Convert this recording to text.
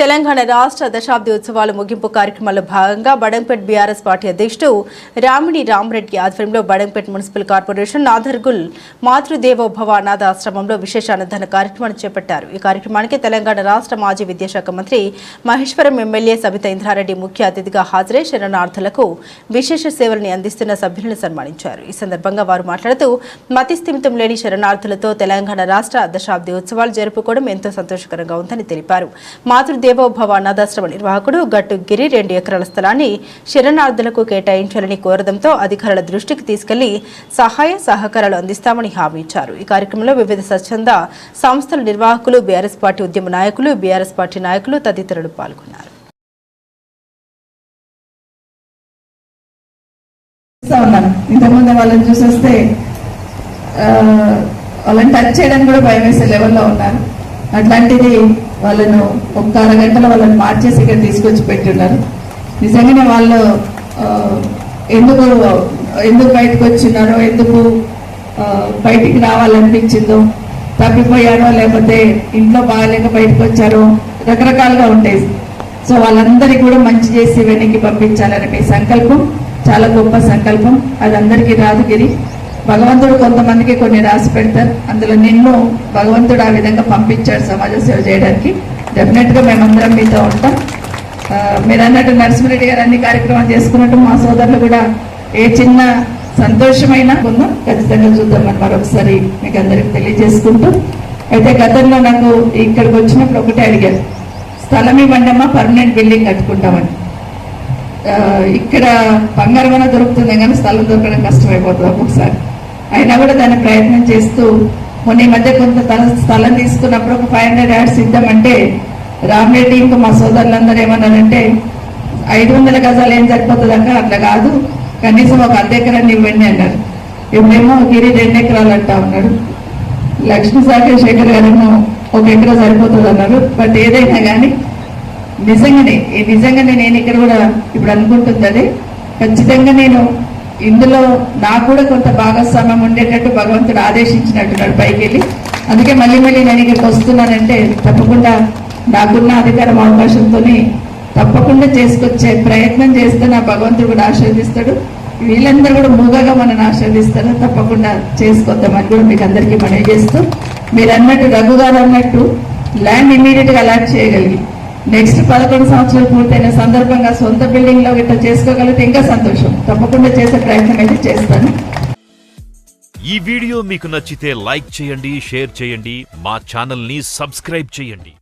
తెలంగాణ రాష్ట్ర దశాబ్ది ఉత్సవాల ముగింపు కార్యక్రమంలో భాగంగా బడంపేట్ బీఆర్ఎస్ పార్టీ అధ్యక్షుడు రామిడి రామరెడ్డి ఆధ్వర్యంలో బడంపేట్ మున్సిపల్ కార్పొరేషన్ నాదర్గుల్ మాతృదేవోభవ అనాథ ఆశ్రమంలో విశేష అన్నదాన కార్యక్రమాన్ని చేపట్టారు. ఈ కార్యక్రమానికి తెలంగాణ రాష్ట్ర మాజీ విద్యాశాఖ మంత్రి మహేశ్వరం ఎమ్మెల్యే సబిత ఇంద్రారెడ్డి ముఖ్య అతిథిగా హాజరై శరణార్థులకు విశేష సేవల్ని అందిస్తున్న సభ్యులను సన్మానించారు. ఈ సందర్భంగా వారు మాట్లాడుతూ మతిస్థిమితం లేని శరణార్థులతో తెలంగాణ రాష్ట్ర దశాబ్ది ఉత్సవాలు జరుపుకోవడం ఎంతో సంతోషకరంగా ఉందని తెలిపారు. మాతృదేవోభవ అనాథాశ్రమ నిర్వాహకుడు గట్టు గిరి రెండు ఎకరాల స్థలాన్ని శరణార్థులకు కేటాయించాలని కోరడంతో అధికారుల దృష్టికి తీసుకెళ్ళి సహాయ సహకారాలు అందిస్తామని హామీ ఇచ్చారు. ఈ కార్యక్రమంలో వివిధ స్వచ్ఛంద సంస్థల నిర్వాహకులు బీఆర్ఎస్ పార్టీ ఉద్యమ నాయకులు బీఆర్ఎస్ పార్టీ నాయకులు తదితరులు పాల్గొన్నారు. ఇంతకుముందు వాళ్ళని చూసేస్తే వాళ్ళని టచ్ చేయడానికి కూడా భయం వేసే లెవెల్లో ఉన్నారు అట్లాంటిది వాళ్ళను ఒక్క అరగంటలో వాళ్ళని మార్చేసి ఇక్కడ తీసుకొచ్చి పెట్టున్నారు. నిజంగానే వాళ్ళు ఎందుకు ఎందుకు బయటకు వచ్చినారో ఎందుకు బయటికి రావాలనిపించిందో తప్పిపోయారో లేకపోతే ఇంట్లో బాగాలేక బయటకు వచ్చారో రకరకాలుగా ఉంటాయి. సో వాళ్ళందరికీ కూడా మంచి చేసి వెనక్కి పంపించాలని మీ సంకల్పం చాలా గొప్ప సంకల్పం. అది అందరికీ రాదు గిరి. భగవంతుడు కొంతమందికి కొన్ని రాసి పెడతారు. అందులో నిన్ను భగవంతుడు ఆ విధంగా పంపించాడు సమాజ సేవ చేయడానికి. డెఫినెట్గా మేమందరం మీతో ఉంటాం. మీరు అన్నట్టు నరసింహరెడ్డి గారు అన్ని కార్యక్రమాలు చేసుకున్నట్టు మా సోదరులు కూడా ఏ చిన్న సంతోషమైనా ఉందాం ఖచ్చితంగా చూద్దామని మరొకసారి మీకు అందరికి తెలియజేసుకుంటూ. అయితే గతంలో నాకు ఇక్కడికి వచ్చినప్పుడు ఒకటే అడిగారు. స్థలం ఇవ్వండమ్మా పర్మనెంట్ బిల్డింగ్ కట్టుకుంటామని. ఇక్కడ బంగారం అన్న దొరుకుతుంది కానీ స్థలం దొరకడం కష్టమైపోతుంది ఒక్కొక్కసారి. అయినా కూడా దాన్ని ప్రయత్నం చేస్తూ మొన్న ఈ మధ్య కొంత తల- స్థలం తీసుకున్నప్పుడు ఒక ఫైవ్ హండ్రెడ్ యాడ్స్ ఇద్దామంటే రామరెడ్డి ఇంకా మా సోదరులందరూ ఏమన్నారంటే ఐదు వందల గజాలు ఏం సరిపోతుంది అక్క? అట్లా కాదు కనీసం ఒక అర్ధ ఎకరాన్ని ఇవ్వండి అన్నారు. ఇప్పుడేమో గిరి రెండు ఎకరాలు అంటా ఉన్నాడు. లక్ష్మీ సాగర్ శేఖర్ గారేమో ఒక ఎకరా సరిపోతుంది అన్నారు. బట్ ఏదైనా కానీ నిజంగానే ఈ నిజంగానే నేను ఇక్కడ కూడా ఇప్పుడు అనుకుంటుంది అదే. ఖచ్చితంగా నేను ఇందులో నాకు కూడా కొంత భాగస్వామ్యం ఉండేటట్టు భగవంతుడు ఆదేశించినట్టున్నాడు పైకి వెళ్ళి అందుకే మళ్ళీ మళ్ళీ నేను ఇక్కడికి వస్తున్నానంటే తప్పకుండా నాకున్న అధికారం అవకాశంతోనే తప్పకుండా చేసుకొచ్చే ప్రయత్నం చేస్తే నా భగవంతుడు కూడా ఆశీర్దిస్తాడు వీళ్ళందరూ కూడా మూగగా మనల్ని ఆశీర్దిస్తారు తప్పకుండా చేసుకొద్దామని కూడా మీకు అందరికీ మనవి చేస్తూ మీరు అన్నట్టు రఘుగారు అన్నట్టు ల్యాండ్ ఇమీడియట్గా అలాట్ చేయగలిగి నెక్స్ట్ పదకొండు సంవత్సరాలు పూర్తయిన సందర్భంగా సొంత బిల్డింగ్లో ఇట్లా చేసుకోగలిగితే ఇంకా సంతోషం. తప్పకుండా చేసే ప్రయత్నం అయితే చేస్తాను. ఈ వీడియో మీకు నచ్చితే లైక్ చేయండి షేర్ చేయండి మా ఛానల్ని సబ్స్క్రైబ్ చేయండి.